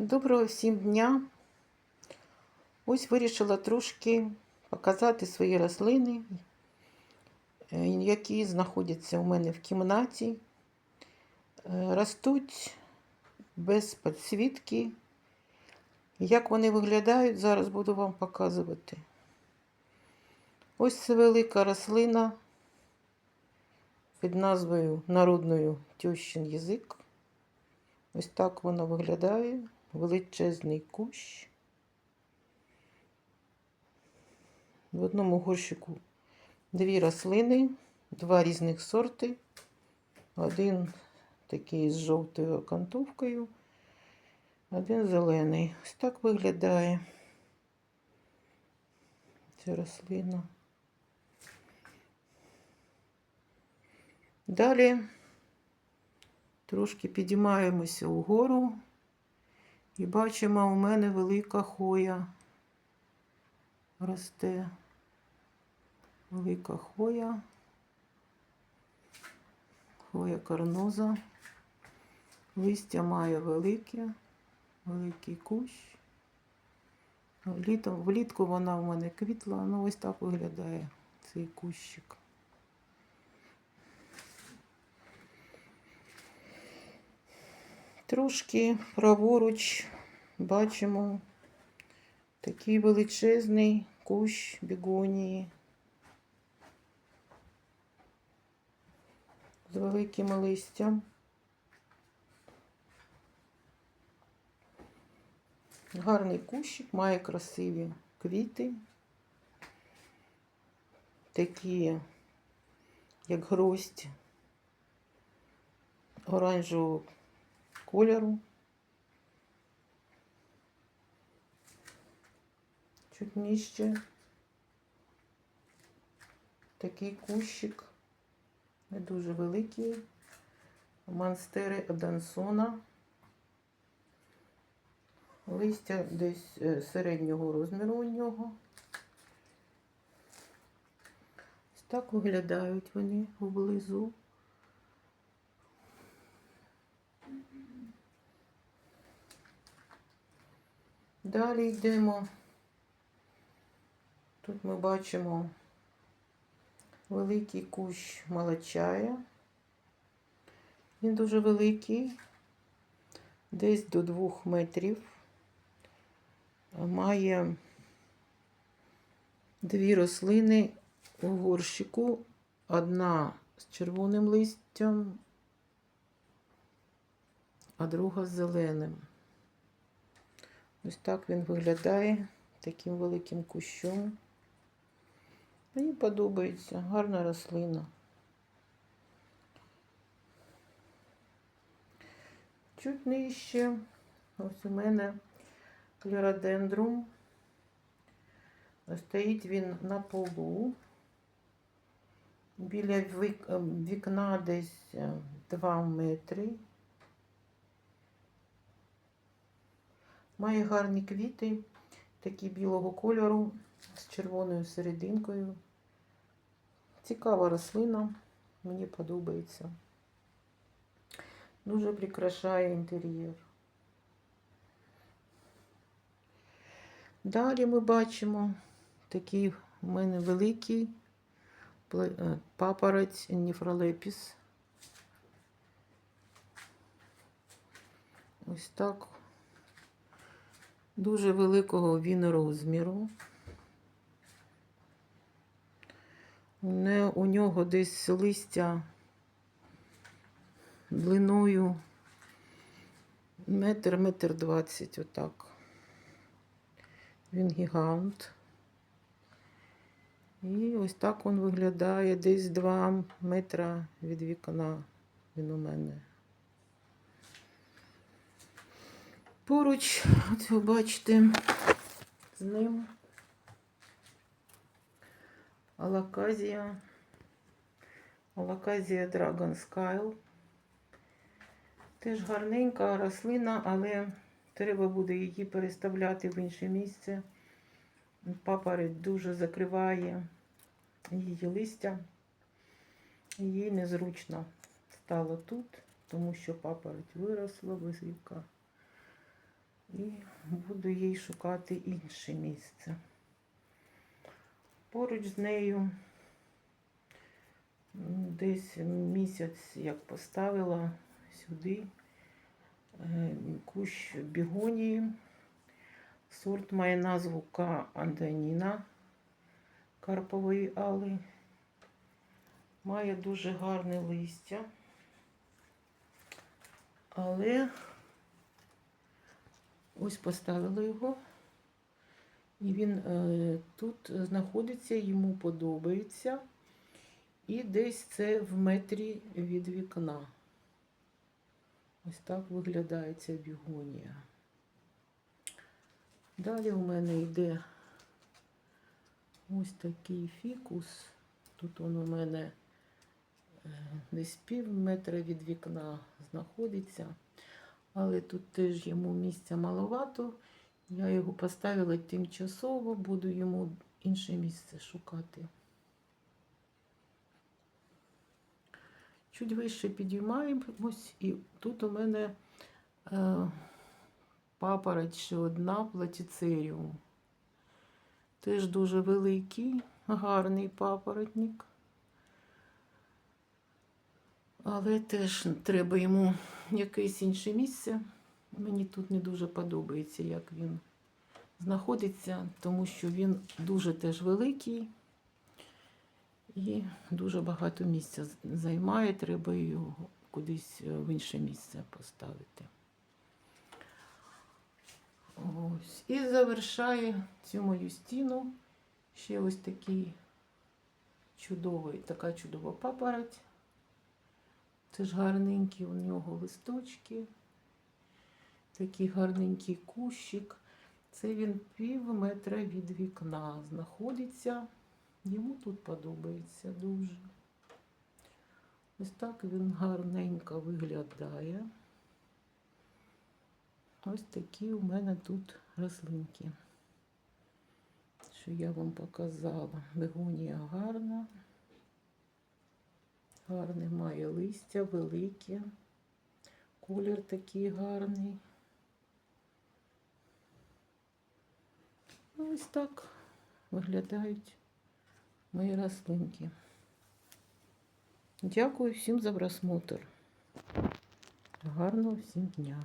Доброго всім дня! Ось вирішила трошки показати свої рослини, е, які знаходяться у мене в кімнаті. Е, Ростуть без підсвітки. Як вони виглядають, зараз буду вам показувати. Ось це велика рослина під назвою Народною тющин язик. Ось так воно виглядає. Величезний кущ. В одному горщику дві рослини, два різних сорти. Один такий з жовтою окантовкою, один зелений. Ось так виглядає ця рослина. Далі трошки підіймаємося угору і бачимо, у мене велика хоя росте. Велика хоя, хоя карноза. Листя має велике, великий кущ. Літом, влітку вона в мене квітла, ну ось так виглядає цей кущик. Трошки праворуч бачимо такий величезний кущ бігонії з великим листям. Гарний кущик, має красиві квіти, такі, як гроздь оранжевого кольору. Чуть нижче. Такий кущик, не дуже великий. Монстери Адансона. Листя десь е, середнього розміру у нього. Ось так виглядають вони поблизу. Далі йдемо. Тут ми бачимо великий кущ молочая. Він дуже великий, десь до двох метрів. Має дві рослини у горщику. Одна з червоним листям, а друга з зеленим. Ось так він виглядає таким великим кущом. Мені подобається гарна рослина. Чуть нижче. Ось у мене клеродендрум. Стоїть він на полу. Біля вікна десь 2 метри. Має гарні квіти, такі білого кольору, з червоною серединкою. Цікава рослина, мені подобається. Дуже прикрашає інтер'єр. Далі ми бачимо такий у мене великий папорець ніфролепіс. Ось так дуже великого він розміру. У нього десь листя длиною метр, метр двадцять, отак. Він гігант. І ось так він виглядає десь 2 метра від вікна він у мене. Поруч, от ви бачите, з ним алаказія, алаказія Dragon Skyle. Теж гарненька рослина, але треба буде її переставляти в інше місце. Папороть дуже закриває її листя. Їй незручно стало тут, тому що папороть виросла віка. І буду їй шукати інше місце. Поруч з нею десь місяць як поставила сюди е, кущ бігонії. Сорт має назву К. Антоніна карпової али. Має дуже гарне листя. Але ось поставила його. І він е, тут знаходиться, йому подобається. І десь це в метрі від вікна. Ось так виглядає ця бігонія. Далі у мене йде ось такий фікус. Тут він у мене е, десь пів метра від вікна знаходиться. Але тут теж йому місця маловато. Я його поставила тимчасово, буду йому інше місце шукати. Чуть вище підіймаємось, і тут у мене е, папороть ще одна платіцеріум. Теж дуже великий, гарний папоротник. Але теж треба йому якесь інше місце. Мені тут не дуже подобається, як він знаходиться, тому що він дуже теж великий і дуже багато місця займає. Треба його кудись е, в інше місце поставити. Ось. І завершає цю мою стіну ще ось такий чудовий, така чудова папороть. Це ж гарненькі у нього листочки. Такий гарненький кущик. Це він пів метра від вікна знаходиться. Йому тут подобається дуже. Ось так він гарненько виглядає. Ось такі у мене тут рослинки, що я вам показала. Бегонія гарна. Гарне має листя, велике. Колір такий гарний. Ну, Ось так виглядають мої рослинки. Дякую всім за просмотр. Гарного всім дня.